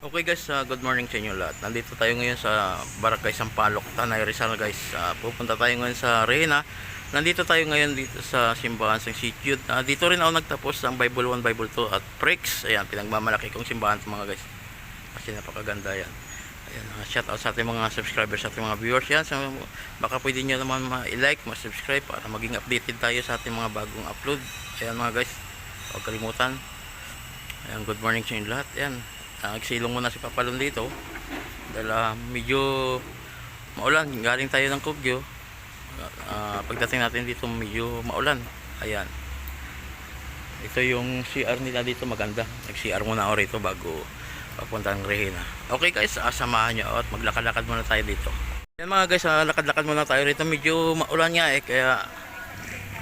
Okay guys, uh, good morning sa inyo lahat. Nandito tayo ngayon sa Barangay Sampaloc, Tanay Rizal guys. Uh, pupunta tayo ngayon sa Reyna. Nandito tayo ngayon dito sa simbahan ng Situde. Uh, dito rin ako nagtapos ng Bible 1, Bible 2 at Prex. Ayan, pinagmamalaki kong simbahan mga guys. Kasi napakaganda yan. Ayan, uh, shout out sa ating mga subscribers, sa ating mga viewers yan. So, baka pwede nyo naman ma-like, ma-subscribe para maging updated tayo sa ating mga bagong upload. Ayan mga guys, huwag kalimutan. Ayan, good morning sa inyo lahat. Ayan, nagsilong muna si Papalon dito. Dahil ah, medyo maulan. Galing tayo ng Kugyo. Ah, pagdating natin dito medyo maulan. Ayan. Ito yung CR nila dito maganda. Nag-CR muna ako rito bago papunta ng Rehina. Okay guys, ah, samahan nyo at maglakad-lakad muna tayo dito. Yan mga guys, ah, lakad-lakad muna tayo rito. Medyo maulan nga eh, kaya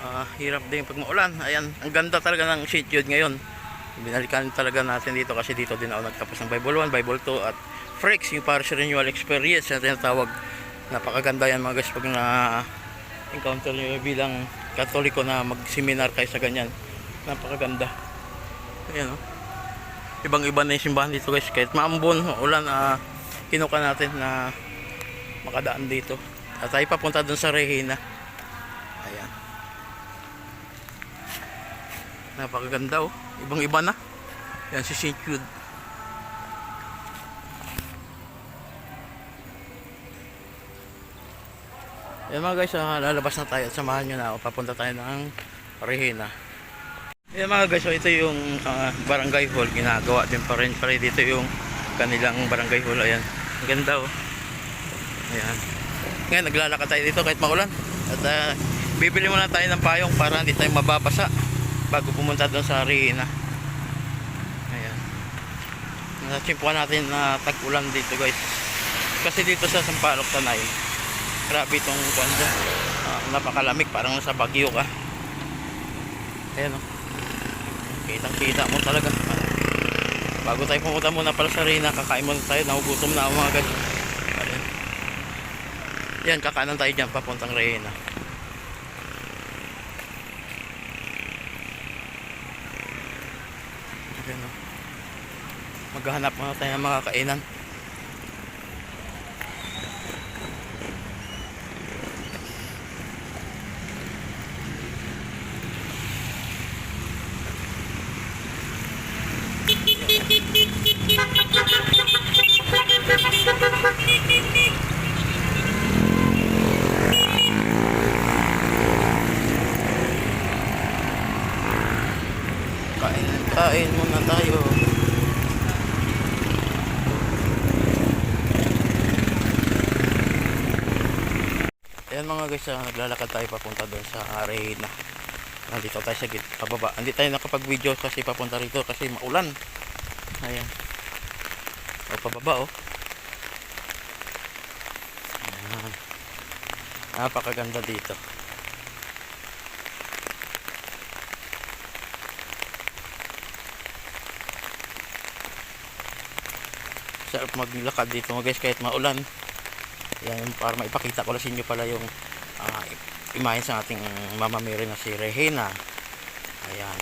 ah, hirap din pag maulan. Ayan, ang ganda talaga ng Situde ngayon. Binalikan talaga natin dito kasi dito din ako nagtapos ng Bible 1, Bible 2 at Frex, yung parish renewal experience na tinatawag. Napakaganda yan mga guys pag na encounter nyo bilang katoliko na mag-seminar kayo sa ganyan. Napakaganda. Ayan o. Ibang iba na yung simbahan dito guys. Kahit maambon, ulan, ah, kinuka natin na makadaan dito. At tayo papunta dun sa Regina. Ayan. Napakaganda oh. Ibang iba na. Yan si St. Jude. Yan mga guys, ah, lalabas na tayo at samahan nyo na ako. Papunta tayo ng Regina. Yan mga guys, so ito yung ah, barangay hall. Ginagawa din pa rin. Pare dito yung kanilang barangay hall. Ayan. Ang ganda oh. Ayan. Ngayon, naglalakad tayo dito kahit maulan. At ah, bibili muna tayo ng payong para hindi tayo mababasa bago pumunta doon sa arena. Ayan. Natsimpuan natin na tag-ulan dito guys. Kasi dito sa Sampaloc Tanay, grabe itong kanda. Ah, napakalamig, parang nasa Baguio ka. Ayan o. Kitang kita mo talaga. Bago tayo pumunta muna pala sa arena, kakain muna tayo. Nagugutom na ako mga guys. Ayan. Yan, kakanan tayo dyan papuntang arena. Ayan o. Maghahanap muna tayo ng mga kainan. Kain, kain muna tayo. Ayan mga guys, ah, naglalakad tayo papunta doon sa arena. Nandito tayo sa pababa. Hindi tayo nakapag-video kasi papunta rito kasi maulan. Ayan. O pababa oh. Ayan. Napakaganda dito. Sarap maglakad dito mga guys kahit maulan. Yan para maipakita ko sa inyo pala yung uh, imahen sa ating Mama Mary na si Regina. Ayan.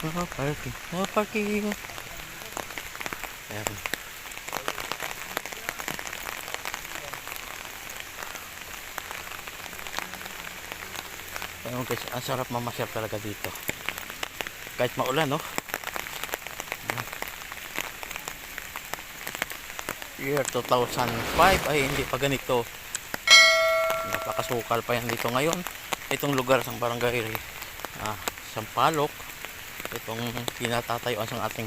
Oh, parking. Oh, parking. Ayan. Ayan guys, ang sarap mamasyal talaga dito. Kahit maulan, no? Year 2005 ay hindi pa ganito. Napakasukal pa yan dito ngayon. Itong lugar sa barangay ah, Sampalok itong pinatatayuan sa ating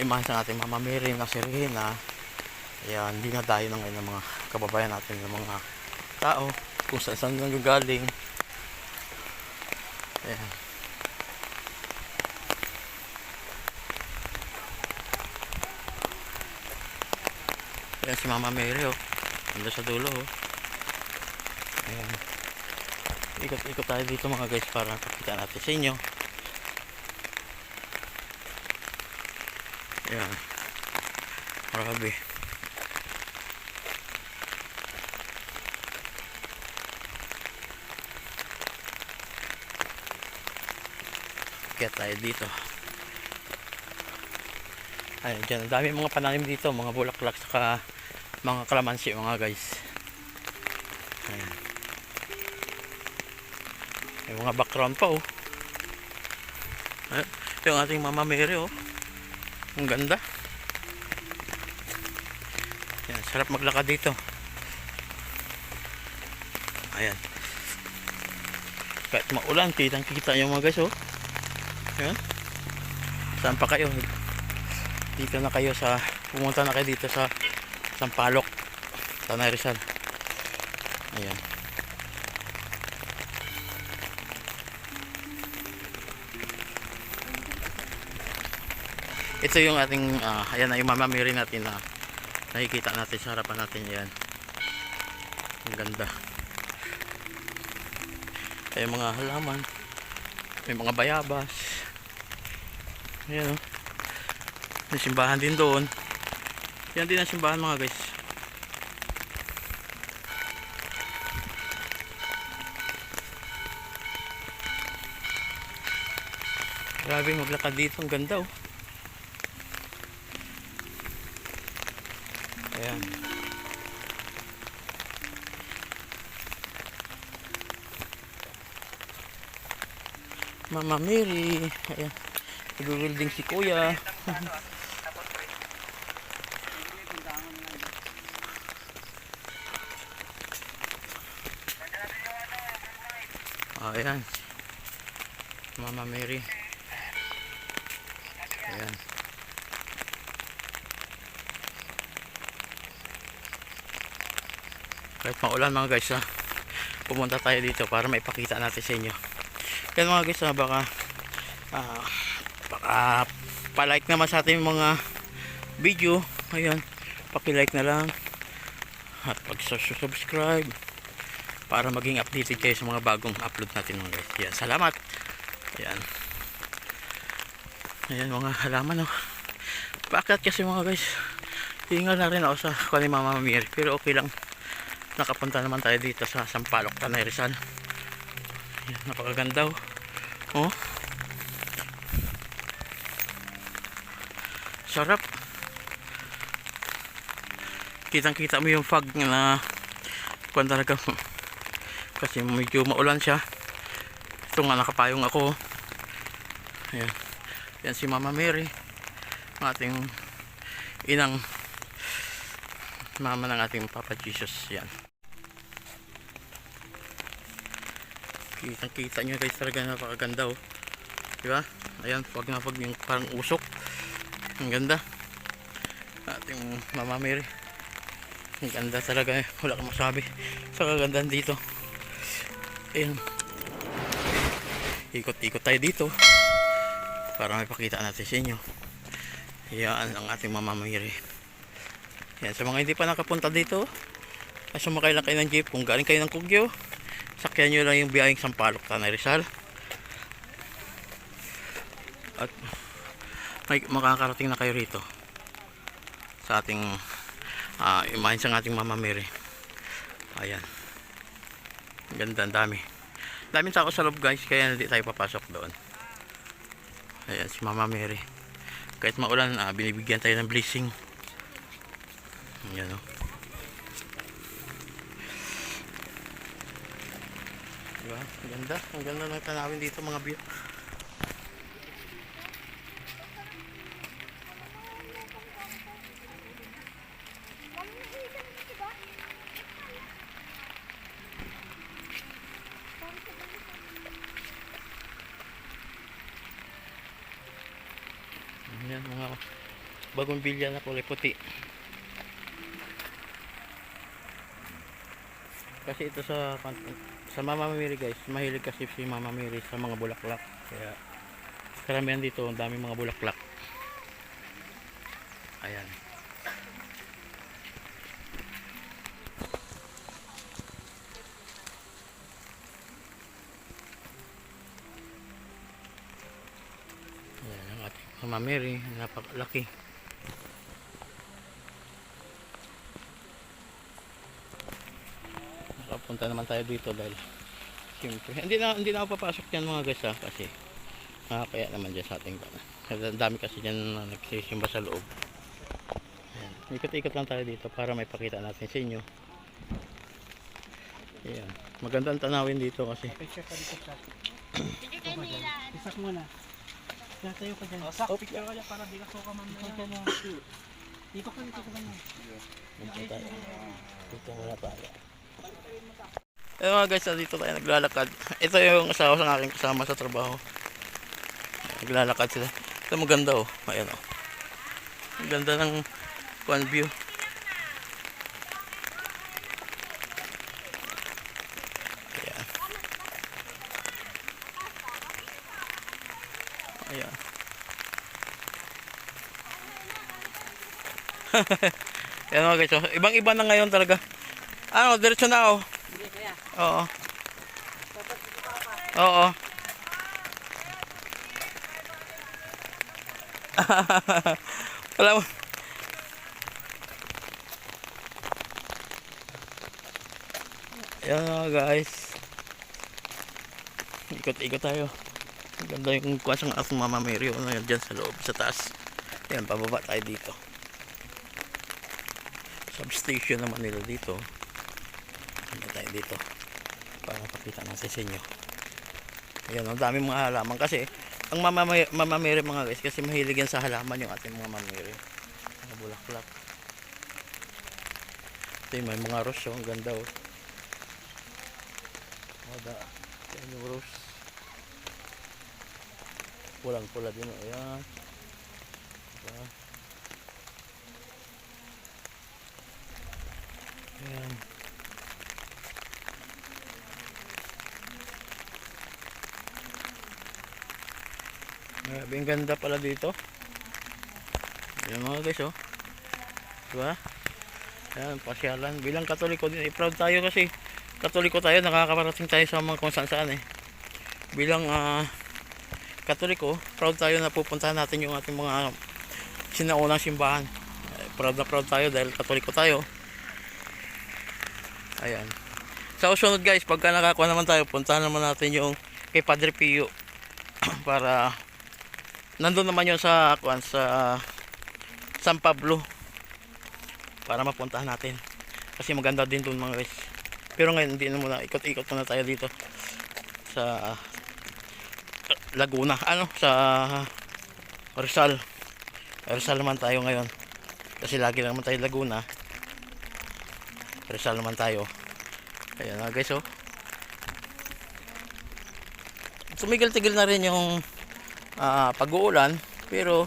imahen sa ating Mama Mary na si Regina ayan hindi na ngayon ng mga kababayan natin ng mga tao kung saan saan ayan Ayan si Mama Mary oh. Ando sa dulo oh. Ayan. Ikot-ikot tayo dito mga guys para pakita natin sa inyo. Ayan. Grabe. Kaya tayo dito. Ayan, dyan. Ang dami mga pananim dito. Mga bulaklak saka mga kalamansi mga guys. Ayan. May mga background pa oh. Ayan. Yung ating Mama Mary oh. Ang ganda. Ayan, sarap maglakad dito. Ayan. Kahit maulan, kitang kita yung mga guys oh. Ayan. Saan pa kayo? Dito na kayo sa pumunta na kayo dito sa Sampalok, Tanay Rizal. Ayan. Ito yung ating ah, ayan na yung mamamiri natin na nakikita natin sa harapan natin yan. Ang ganda. May mga halaman. May mga bayabas. Ayan o. May simbahan din doon. Yan din ang simbahan mga guys. Grabe maglakad dito. Ang ganda oh. Ayan. Mama Mary. Ayan. Nag-welding si Kuya. Ayan. Mama Mary. Ayan. Kahit maulan mga guys ha. Pumunta tayo dito para maipakita natin sa inyo. Yan mga guys ha, baka ah, baka pa-like naman sa ating mga video. Ayan. Paki-like na lang. At pag-subscribe para maging updated kayo sa mga bagong upload natin mga guys. Yan, salamat. Yan. Ayan mga halaman oh. Paakyat kasi mga guys. Hingal na rin ako sa kuha ni Mama Mary. Pero okay lang. Nakapunta naman tayo dito sa Sampaloc, Tanay Rizal. Ayan, napakaganda oh. Oh. Sarap. Kitang kita mo yung fog na kung talaga kasi medyo maulan siya. Ito nga nakapayong ako. Ayan. Yan si Mama Mary. Ating inang mama ng ating Papa Jesus. Yan. Kitang kita nyo guys talaga napakaganda oh. Diba? Ayan, pag na pag yung parang usok. Ang ganda. Ating Mama Mary. Ang ganda talaga eh. Wala kang masabi. Sa kagandahan dito. Ayan. Ikot-ikot tayo dito. Para may pakita natin sa inyo. Yan ang ating Mama Mary. Yan, sa mga hindi pa nakapunta dito, ay sumakay lang kayo ng jeep. Kung galing kayo ng Kugyo, sakyan nyo lang yung biyaheng Sampaloc, Tanay Rizal. At may makakarating na kayo rito sa ating uh, imahin sa ating Mama. Ayan. Ganda, ang dami. Daming tao sa loob guys, kaya hindi tayo papasok doon. Ayan, si Mama Mary. Kahit maulan, ah, binibigyan tayo ng blessing. Ayan o. Diba? Ang ganda. Ang ganda ng tanawin dito mga view. Ayan mga bagong bilya na kulay puti. Kasi ito sa sa Mama Mary guys, mahilig kasi si Mama Mary sa mga bulaklak. Kaya karamihan dito, ang dami mga bulaklak. Ayan. Ayan ang ating Mama Mary, napakalaki. Nakapunta naman tayo dito dahil siyempre, hindi na, hindi na ako papasok yan mga guys ha, kasi nakakaya naman dyan sa ating Ang dami kasi dyan na nagsisimba sa loob. Ayan. Ikot-ikot lang tayo dito para may pakita natin sa inyo. Ayan. Magandang tanawin dito kasi. Picture ka dito sa. Isak muna. Natayo ka dyan. Sak, picture ka dyan para di ka suka mamaya. Dito ka, dito ka na. Dito tayo. Dito muna tayo. Ayun mga guys, dito tayo naglalakad. Ito yung asawa sa aking kasama sa trabaho. Naglalakad sila. Ito maganda oh. Ayan oh. Ang ganda ng one view. Ayan. Ayan. Ayan mga guys, oh. ibang iba na ngayon talaga. Ano, diretso na oh. Oo. Oo. Wala mo. Ayan mga guys. Ikot-ikot tayo. Ganda yung kuwas ng ating mama Mary. Ano yan dyan sa loob, sa taas. Ayan, pababa tayo dito. Substation naman nila dito. Dito para pakita natin sa inyo ayan ang dami mga halaman kasi ang mamamere, mamamere mga guys kasi mahilig yan sa halaman yung ating mga mamamere mga bulaklak. Ito yung may mga rose oh, ang ganda oh. Oh da yan yung rose. Pulang pula din oh. Ayan. Diba? ayan Grabe, ang ganda pala dito. Yan mga guys, oh. Diba? Yan, pasyalan. Bilang katoliko din, eh, proud tayo kasi katoliko tayo, nakakaparating tayo sa mga kung saan saan eh. Bilang ah, katoliko, proud tayo na pupuntahan natin yung ating mga sinaunang simbahan. Eh, proud na proud tayo dahil katoliko tayo. Ayan. Sa usunod guys, pagka nakakuha naman tayo, puntahan naman natin yung kay Padre Pio para nandun naman yun sa kuan sa San Pablo. Para mapuntahan natin. Kasi maganda din doon mga guys. Pero ngayon hindi na muna. Ikot-ikot muna tayo dito sa Laguna. Ano? Sa Rizal. Rizal naman tayo ngayon. Kasi lagi naman tayo Laguna. Rizal naman tayo. Ayan na guys oh. Tumigil-tigil na rin yung ah, pag-uulan pero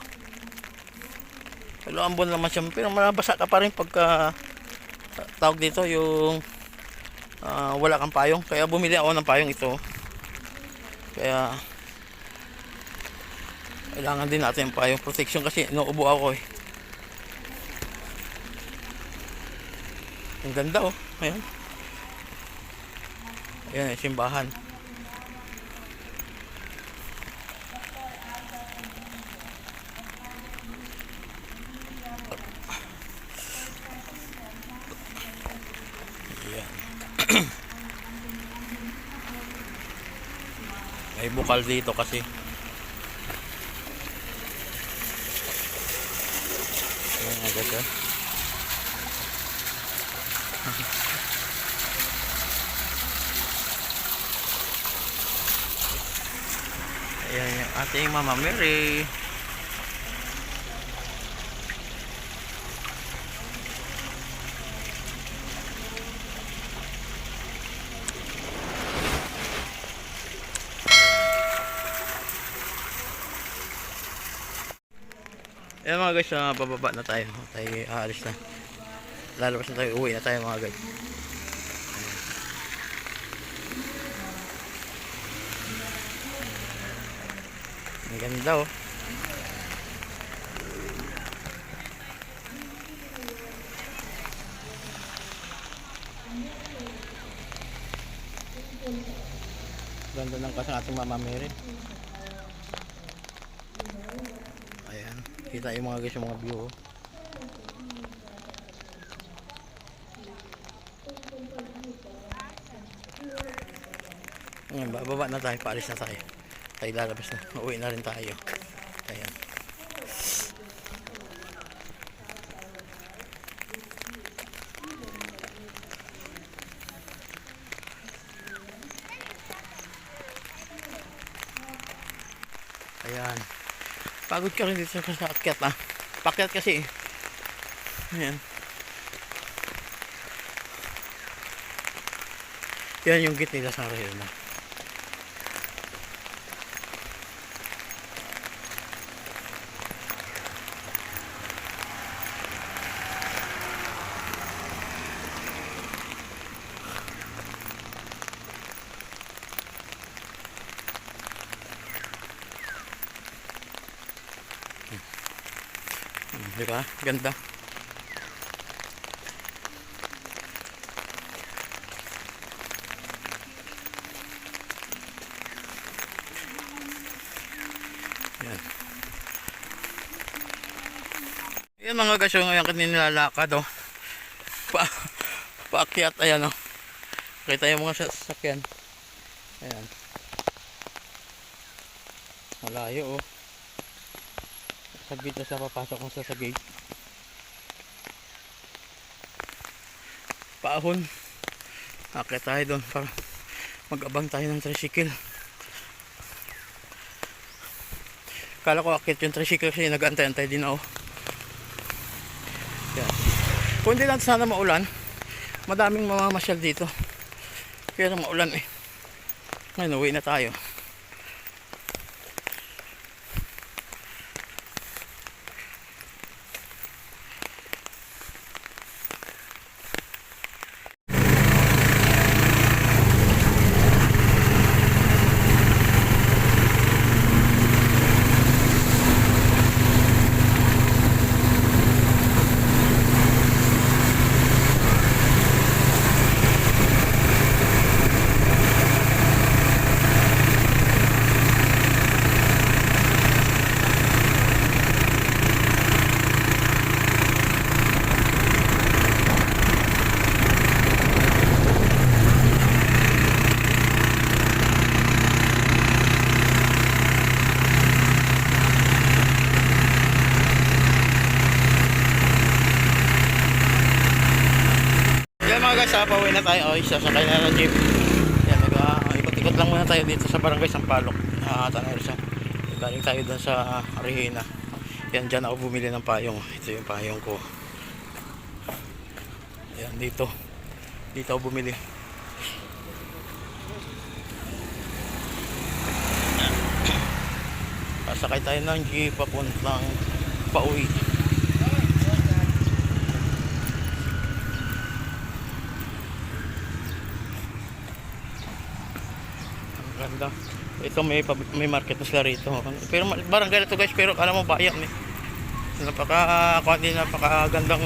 ambon naman siya. Pero mabasa ka pa rin pagka ta- tawag dito yung ah, wala kang payong. Kaya bumili ako ng payong ito. Kaya kailangan din natin yung payong protection kasi inuubo ako eh. Ang ganda oh. Ayan. Ayan yung simbahan Ayan. May bukal dito kasi. Ayan guys ah. Ayan yung ating Mama Mary. Ayan mga guys, uh, bababa na tayo. Tayo aalis na. Lalabas na tayo, uwi na tayo mga guys. Ang ganda oh. Ganda ng kasang ating Mama Mary. Kita yung mga guys yung mga view. Oh. Ayan, bababa na tayo, paalis na tayo. Tayo lalabas na, uwi na rin tayo. Ayan. Ayan. Pagod ka rin dito sa akyat ah. Pakyat kasi. Ayan. Yan yung gate nila sa Arena. Di ba? Ganda. Yan. Yan mga yung ngayon nilalakad oh. Pa paakyat ayan oh. Kita yung mga sasakyan. Ayan. Malayo oh. Saglit na sa papasok ko sa sa gate. Paahon. Akit tayo doon para mag-abang tayo ng tricycle. Kala ko akit yung tricycle kasi nag-antay-antay din ako. Yan. Kung hindi lang sana maulan, madaming mamamasyal dito. Kaya maulan eh. Ngayon, uwi na tayo. Yan mga guys, ah, pauwi na tayo. O, sasakay na ng jeep. Yan, nag, uh, ikot-ikot lang muna tayo dito sa barangay Sampalok. Uh, Tanay Rizal. Galing tayo doon sa Regina. Yan, dyan ako bumili ng payong. Ito yung payong ko. Yan, dito. Dito ako bumili. Sasakay tayo ng jeep papuntang pauwi. Ang ganda. Ito may may market na sila rito. Pero barangay na to guys, pero alam mo bayan eh. Napaka kuha din napakagandang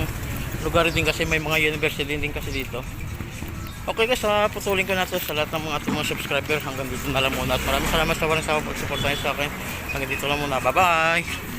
lugar din kasi may mga university din kasi dito. Okay guys, uh, putulin ko na to sa lahat ng mga ating mga subscribers hanggang dito na lang muna. At maraming salamat sa walang sawa pagsuportahan sa akin. Hanggang dito lang muna. Bye bye!